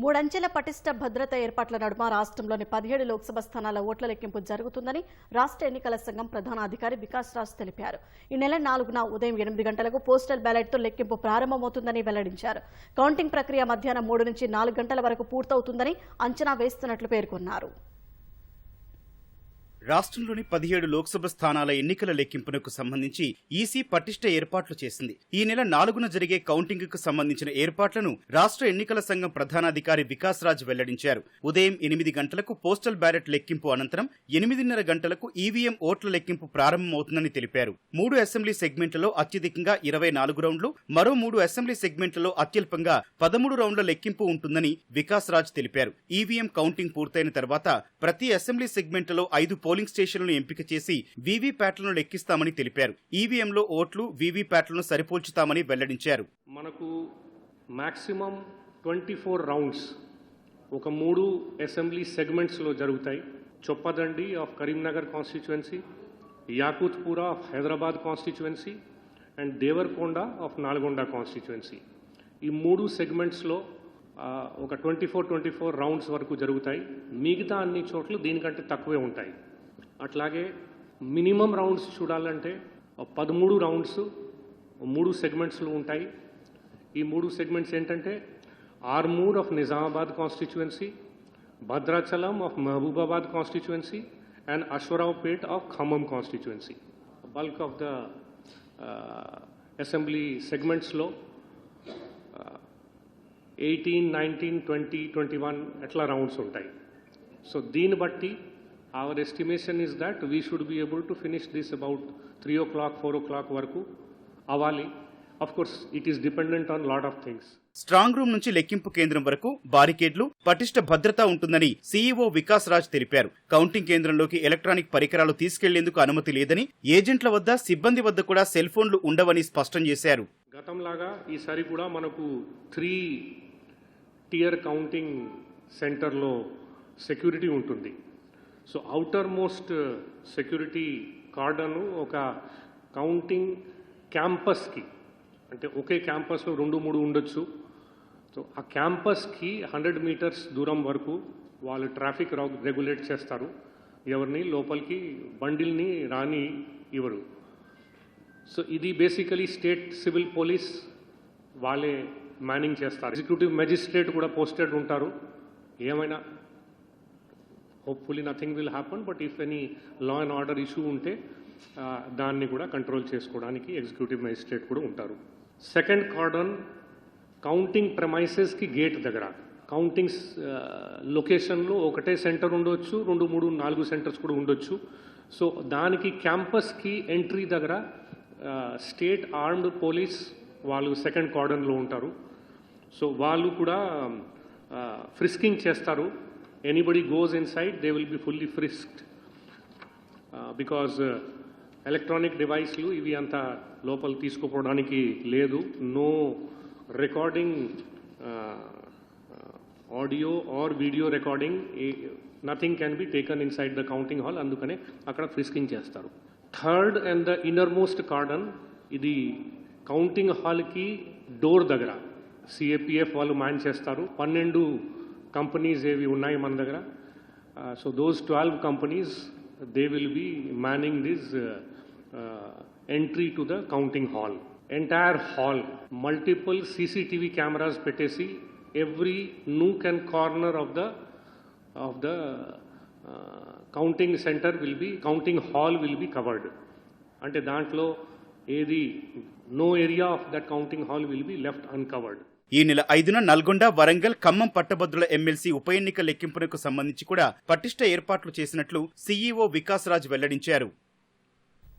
మూడంచెల పటిష్ట భద్రత ఏర్పాట్ల నడుమ రాష్ట్రంలోని పదిహేడు లోక్సభ స్థానాల ఓట్ల లెక్కింపు జరుగుతుందని రాష్ట్ర ఎన్నికల సంఘం ప్రధాన అధికారి వికాస్ రాజ్ తెలిపారు. ఈ నెల నాలుగున ఉదయం ఎనిమిది గంటలకు పోస్టల్ బ్యాలెట్తో లెక్కింపు ప్రారంభమవుతుందని వెల్లడించారు. కౌంటింగ్ ప్రక్రియ మధ్యాహ్నం మూడు నుంచి నాలుగు గంటల వరకు పూర్తవుతుందని అంచనా వేస్తున్నట్లు పేర్కొన్నారు. రాష్ట్రంలోని పదిహేడు లోక్సభ స్థానాల ఎన్నికల లెక్కింపునకు సంబంధించి ఈసీ పటిష్ట ఏర్పాట్లు చేసింది. ఈ నెల నాలుగున జరిగే కౌంటింగ్కు సంబంధించిన ఏర్పాట్లను రాష్ట్ర ఎన్నికల సంఘం ప్రధానాధికారి వికాస్ రాజ్ వెల్లడించారు. ఉదయం ఎనిమిది గంటలకు పోస్టల్ బ్యాలెట్ లెక్కింపు అనంతరం ఎనిమిదిన్నర గంటలకు ఈవీఎం ఓట్ల లెక్కింపు ప్రారంభమవుతుందని తెలిపారు. మూడు అసెంబ్లీ సెగ్మెంట్లలో అత్యధికంగా ఇరవై నాలుగు రౌండ్లు మరో మూడు అసెంబ్లీ సెగ్మెంట్లలో అత్యల్పంగా పదమూడు రౌండ్ల లెక్కింపు ఉంటుందని వికాస్ రాజ్ తెలిపారు. ఈవీఎం కౌంటింగ్ పూర్తయిన తర్వాత ప్రతి అసెంబ్లీ సెగ్మెంట్లలో ఐదు పోలింగ్ స్టేషన్లను ఎంపిక చేసి వీవీప్యాట్లను లెక్కిస్తామని తెలిపారు. ఈవీఎంలో ఓట్లు వీవీప్యాట్లను సరిపోల్చుతామని వెల్లడించారు. మనకు మాక్సిమం ట్వంటీ ఫోర్ రౌండ్స్ ఒక మూడు అసెంబ్లీ సెగ్మెంట్స్లో జరుగుతాయి. Choppadandi of Karimnagar constituency Yakutpura of Hyderabad constituency and Devarakonda of Nalgonda constituency ఈ మూడు సెగ్మెంట్స్లో ఒక twenty four twenty four rounds వరకు జరుగుతాయి. మిగతా అన్ని చోట్ల దీనికంటే తక్కువే ఉంటాయి. అట్లాగే మినిమం రౌండ్స్ చూడాలంటే పదమూడు రౌండ్స్ మూడు సెగ్మెంట్స్లో ఉంటాయి. ఈ మూడు సెగ్మెంట్స్ ఏంటంటే Armoor of Nizamabad constituency Bhadrachalam of Mahabubabad constituency and Aswaraopet of Khammam constituency bulk of the assembly సెగ్మెంట్స్లో eighteen nineteen twenty twenty one ఎట్లా రౌండ్స్ ఉంటాయి. సో దీన్ని బట్టి is that we should be able to finish this about three o'clock four o'clock వరకు అవ్వాలి. Of course it is dependent on lot of things strong room నుంచి లెక్కింపు కేంద్రం వరకు బారికేడ్లు పటిష్ట భద్రత ఉంటుందని సీఈఓ వికాస్ రాజ్ తెలిపారు. కౌంటింగ్ కేంద్రంలోకి ఎలక్ట్రానిక్ పరికరాలు తీసుకెళ్ళేందుకు అనుమతి లేదని ఏజెంట్ల వద్ద సిబ్బంది వద్ద కూడా సెల్ ఫోన్లు ఉండవని స్పష్టం చేశారు. గతంలాగా ఈసారి కూడా మనకు త్రీ టియర్ కౌంటింగ్ సెంటర్లో సెక్యూరిటీ ఉంటుంది. So outermost security cordon ఒక కౌంటింగ్ క్యాంపస్కి అంటే ఒకే క్యాంపస్లో రెండు మూడు ఉండొచ్చు. సో ఆ క్యాంపస్కి హండ్రెడ్ మీటర్స్ దూరం వరకు వాళ్ళు ట్రాఫిక్ రెగ్యులేట్ చేస్తారు. ఎవరిని? లోపలికి బండిల్ని రాని ఇవ్వరు సో ఇది బేసికలీ స్టేట్ సివిల్ పోలీస్ వాళ్ళే మేనింగ్ చేస్తారు. ఎగ్జిక్యూటివ్ మెజిస్ట్రేట్ కూడా పోస్టెడ్ ఉంటారు. ఏమైనా hopefully nothing will happen but if any law and order issue ఉంటే దాన్ని కూడా కంట్రోల్ చేసుకోవడానికి ఎగ్జిక్యూటివ్ మెజిస్ట్రేట్ కూడా ఉంటారు. సెకండ్ కార్డన్ కౌంటింగ్ ప్రెమైసెస్కి గేట్ దగ్గర. కౌంటింగ్ లొకేషన్లో ఒకటే సెంటర్ ఉండొచ్చు రెండు మూడు నాలుగు సెంటర్స్ కూడా ఉండొచ్చు. సో దానికి క్యాంపస్కి ఎంట్రీ దగ్గర స్టేట్ ఆర్మ్డ్ పోలీస్ వాళ్ళు సెకండ్ కార్డన్లో ఉంటారు. సో వాళ్ళు కూడా ఫ్రిస్కింగ్ చేస్తారు. Anybody goes inside they will be fully frisked because electronic డివైస్లు ఇవి అంత లోపల తీసుకుపోవడానికి లేదు. No recording audio or video recording nothing can be taken inside the counting hall అందుకనే అక్కడ ఫ్రిస్కింగ్ చేస్తారు. Third and the innermost cordon ఇది కౌంటింగ్ హాల్కి డోర్ దగ్గర సిఏపిఎఫ్ వాళ్ళు మ్యాన్ చేస్తారు. పన్నెండు కంపెనీస్ ఏవి ఉన్నాయి మన దగ్గర? So those twelve companies they will be manning this entry to the counting hall entire hall multiple CCTV cameras పెట్టేసి every nook and corner of the of the counting centre will be counting hall will be covered అంటే దాంట్లో ఏది no area of that counting hall will be left uncovered ఈ నెల ఐదున నల్గొండ వరంగల్ ఖమ్మం పట్టభద్రుల MLC ఉప ఎన్నిక లెక్కింపునకు సంబంధించి కూడా పటిష్ట ఏర్పాట్లు చేసినట్లు సీఈఓ వికాస్ రాజ్ వెల్లడించారు.